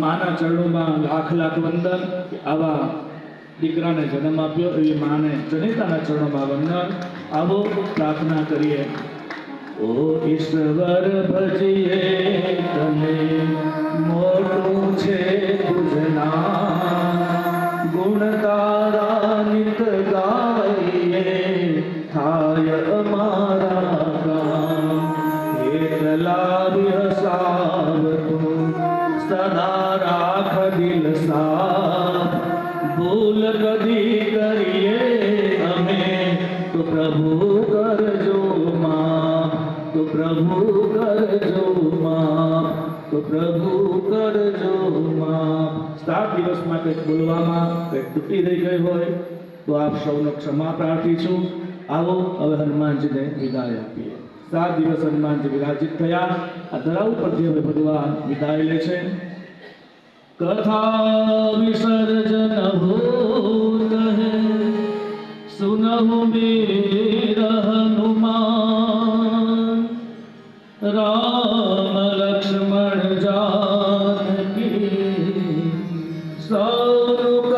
માના ચરણોમાં લાખ લાખ વંદન આવા દીકરાને જન્મ આપ્યો એવી માને જનિતાના ચરણોમાં વંદન. આવો પ્રાર્થના કરીએ. ઓ ઈશ્વર ભજીએ તને. મોટું છે ગુણ પ્રભુ કરજો માં તો પ્રભુ કરજો માં તો પ્રભુ કરજો માં સાત દિવસમાં કંઈક બોલવામાં કંઈક તૂટી રહી ગઈ હોય, તો આપ સૌનો ક્ષમા પ્રાર્થી છું. આવો, હવે હનુમાનજીને વિદાય આપીએ. સાત દિવસ હનુમાનજી વિરાજિત થયા. આ ધરાવ પરથી હવે ભગવાન વિદાય લે છે. કથા વિસર્જન ભૂત હે. સુનહુ વીર હનુમાન રામ લક્ષ્મણ જાનકી સૌ કરો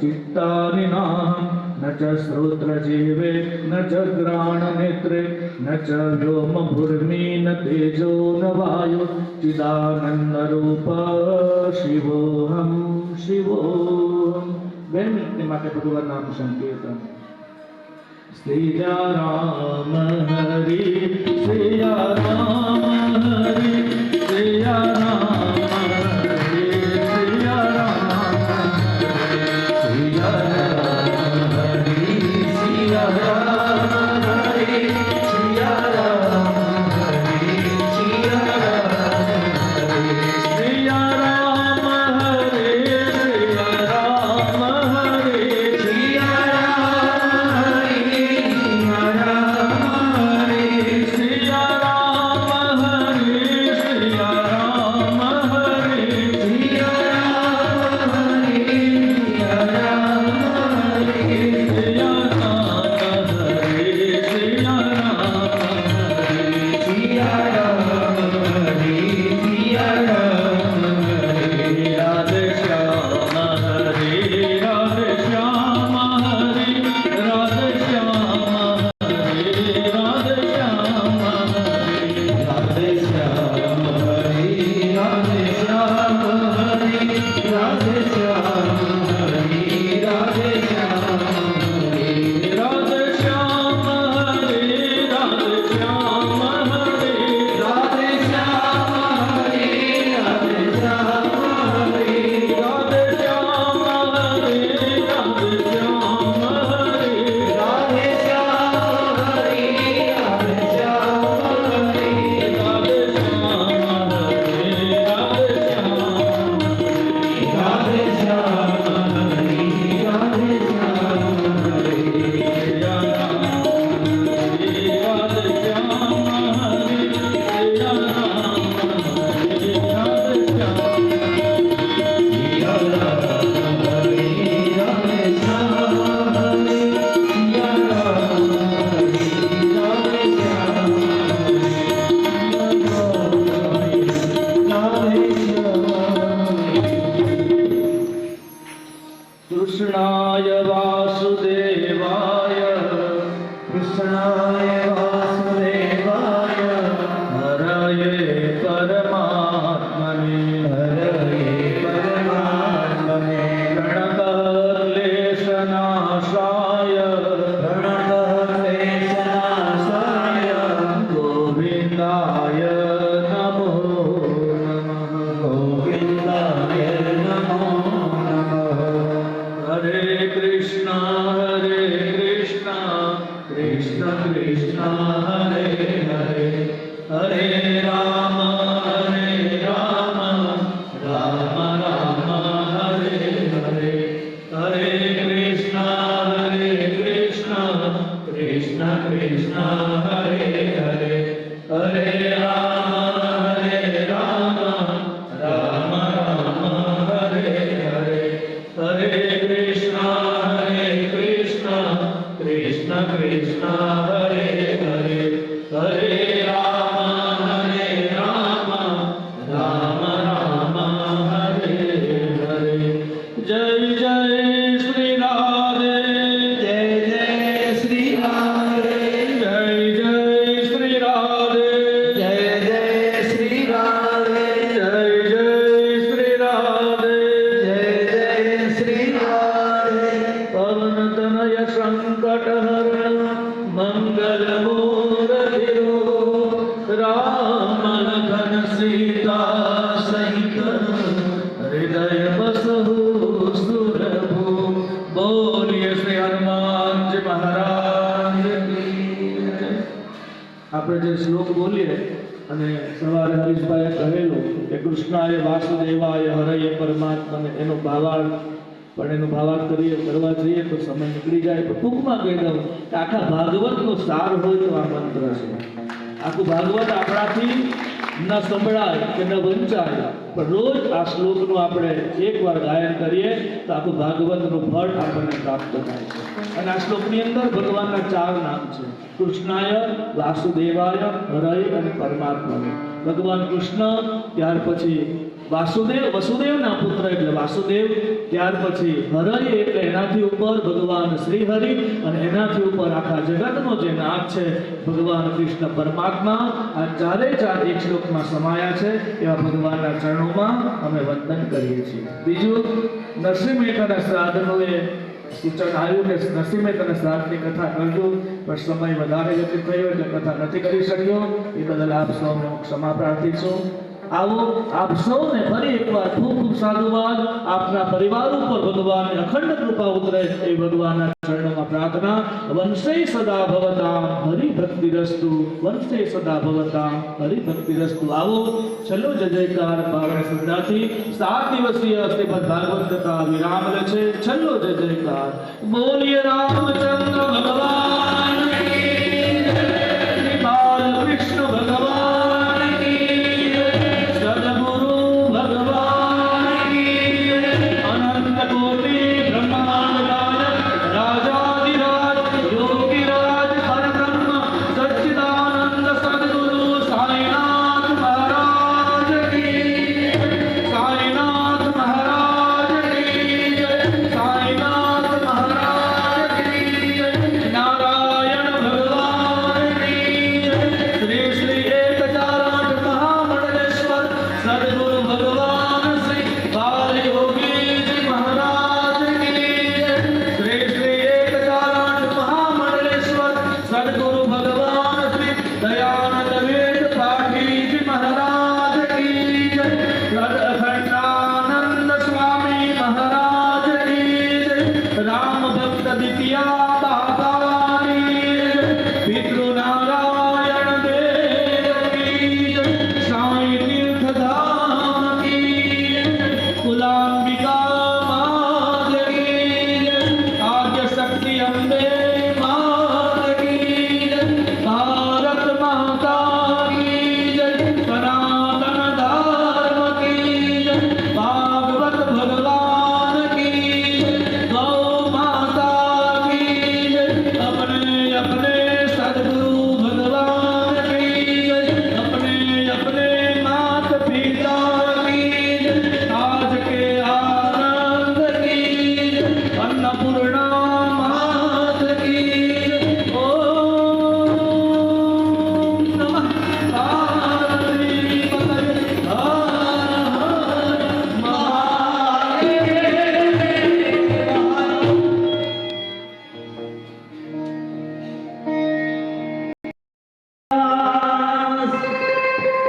ચિત્તાનિ નાહં ન ચ શ્રોત્રજીવે ન ચ ગ્રાણનેત્રે ન ચ વ્યોમભૂર્મિ ન તેજો ન વાયુ ચિદાનંદરૂપ શિવોહમ શિવોહમ બે મિનિટની માટે ભગવાન નામ સંકીર્તન શ્રી રામ હરિ શ્રી રામ હરિ શ્રી રામ कृष्णाय वासुदेवाय कृष्णाय કૃષ્ણ આપણે જે શ્લોક બોલીએ અને સવારે હરીશભાઈએ કહેલું કે કૃષ્ણાય વાસુદેવાય હરય પરમાત્માને. એનો ભાવાર્થ, પણ એનો ભાવાર્થ કરીએ, કરવા જઈએ તો સમય નીકળી જાય. તો ટૂંકમાં કહી દઉં કે આખા ભાગવતનો સાર હોય તો આ મંત્ર છે. આખું ભાગવત આપણાથી ન સંભળાય કે ન વંચાય. પણ રોજ આ શ્લોકનું આપણે એકવાર ગાયન કરીએ તો આખું ભાગવતનું ફળ આપણને પ્રાપ્ત થાય છે. અને આ શ્લોકની અંદર ભગવાનના ચાર નામ છે. કૃષ્ણાય, વાસુદેવાય, હરય અને પરમાત્માને ભગવાન કૃષ્ણ, ત્યાર પછી વાસુદેવ, વસુદેવના પુત્ર એટલે વાસુદેવ. ત્યાર પછી હરય એટલે એનાથી ઉપર ભગવાન શ્રી હરિ અને એનાથી ઉપર આખા જગતનો જે નાથ છે, ભગવાન કૃષ્ણ પરમાત્મા. આ ચારે ચાર એક શ્લોકમાં સમાયા છે, એવા ભગવાનના ચરણોમાં અમે વંદન કરીએ છીએ. બીજું નરસિંહ મહેતાના શ્રાદ્ધનું સૂચન આવ્યું કે નરસિંહ મહેતાના શ્રાદ્ધની કથા કરજો, પણ સમય વધારે વ્યતીત થયો એટલે કથા નથી કરી શક્યો. એ બદલ આપ સૌ ક્ષમા પ્રાર્થી આવો, આપ સૌને ફરી એકવાર ખૂબ ખૂબ સાધુવાદ. આપના પરિવાર ઉપર ભગવાનની અખંડ કૃપા ઉતરે એ ભગવાનના ચરણોમાં પ્રાર્થના. વંશે સદા ભવતા હરિ ભક્તિ રસ્તુ. વંશે સદા ભવતા હરિ ભક્તિ રસ્તુ. આવો, ચલો જય જયકાર પાવન શ્રદ્ધાથી સાત દિવસીય શ્રીમદ ભાગવત કથા વિરામ લે છે. ચલો જય જયકાર. બોલીએ રામચંદ્ર ભગવાન.